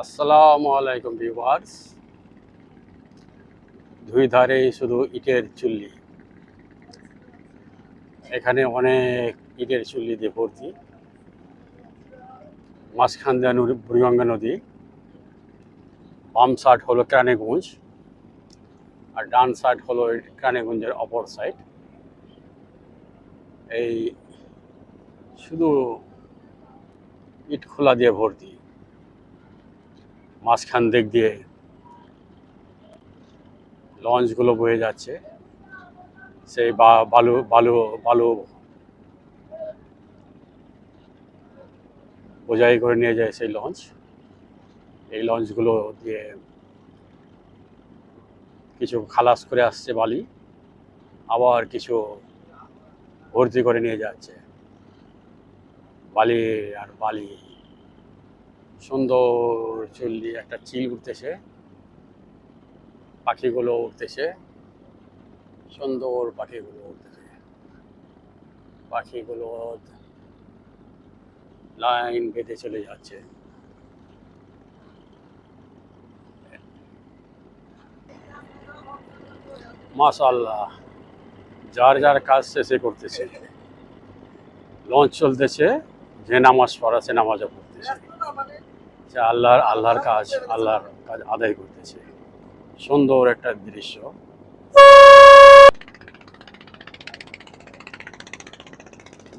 আসসালামু আলাইকুম ভিউয়ার্স। দুই ধারেই শুধু ইটের চুল্লি। এখানে অনেক ইটের চুল্লি দিয়ে ভর্তি। মাঝখান দিয়ে বুড়িগঙ্গা নদী। বাম সাইড হলো ক্রানেগঞ্জ। আর ডান সাইড হলো ক্রানেগঞ্জের অপর সাইড। এই শুধু ইট খোলা দিয়ে ভর্তি। মাঝখান দিক দিয়ে লঞ্চগুলো বয়ে যাচ্ছে। সেই বালু বালু বালু বোঝাই করে নিয়ে যায় সেই লঞ্চ। এই লঞ্চগুলো দিয়ে কিছু খালাস করে আসছে বালি, আবার কিছু ভর্তি করে নিয়ে যাচ্ছে। বালি আর বালি সুন্দর চুল্লি একটা চিল উঠতেছে পাখিগুলো উঠতেছে সুন্দর পাখিগুলো উঠতেছে পাখিগুলো লাইন বেঁধে চলে যাচ্ছে। মাশাল্লাহ যার যার কাজ শেষে করতেছে। লঞ্চ চলতেছে, যে নামাজ পড়া সে নামাজও পড়তেছে। যে আল্লাহর আল্লাহর কাজ আল্লাহর কাজ আদায় করতেছে। সুন্দর একটা দৃশ্য।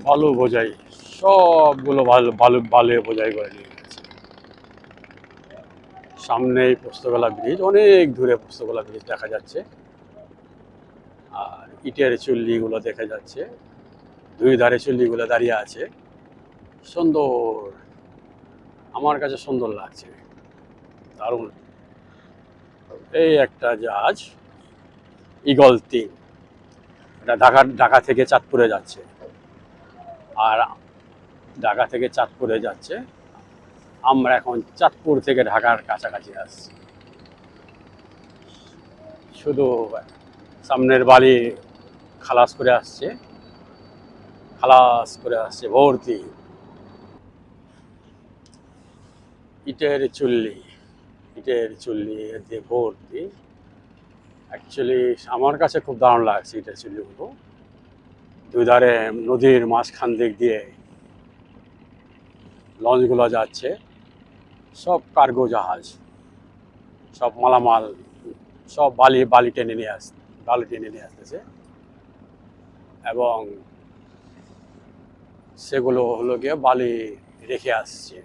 বালু বোঝাই, সবগুলো বালু বালু বোঝাই করে নিয়ে গেছে। সামনেই পোস্তগোলা ব্রিজ, অনেক দূরে পোস্তগোলা ব্রিজ দেখা যাচ্ছে। আর ইটের চুল্লিগুলো দেখা যাচ্ছে। দুই ধারে চুল্লিগুলো দাঁড়িয়ে আছে। সুন্দর। আমার কাছে সুন্দর লাগছে। দারুণ। এই একটা জাহাজ ইগল তিন। এটা ঢাকা ঢাকা থেকে চাঁদপুরে যাচ্ছে। আর ঢাকা থেকে চাঁদপুরে যাচ্ছে। আমরা এখন চাঁদপুর থেকে ঢাকার কাছাকাছি আসছি। শুধু সামনের বাড়ি খালাস করে আসছে। খালাস করে আসছে ভর্তি। ইটের চুল্লি ইটের চুল্লি দিয়ে ভর্তি। অ্যাকচুয়ালি আমার কাছে খুব দারুণ লাগছে ইটের চুল্লিগুলো। দুই ধারে নদীর মাঝখান দিক দিয়ে লঞ্চগুলো যাচ্ছে। সব কার্গো জাহাজ, সব মালামাল, সব বালি বালি টেনে নিয়ে আস, বালি টেনে নিয়ে আসতেছে। এবং সেগুলো হলো গিয়ে বালি রেখে আসছে।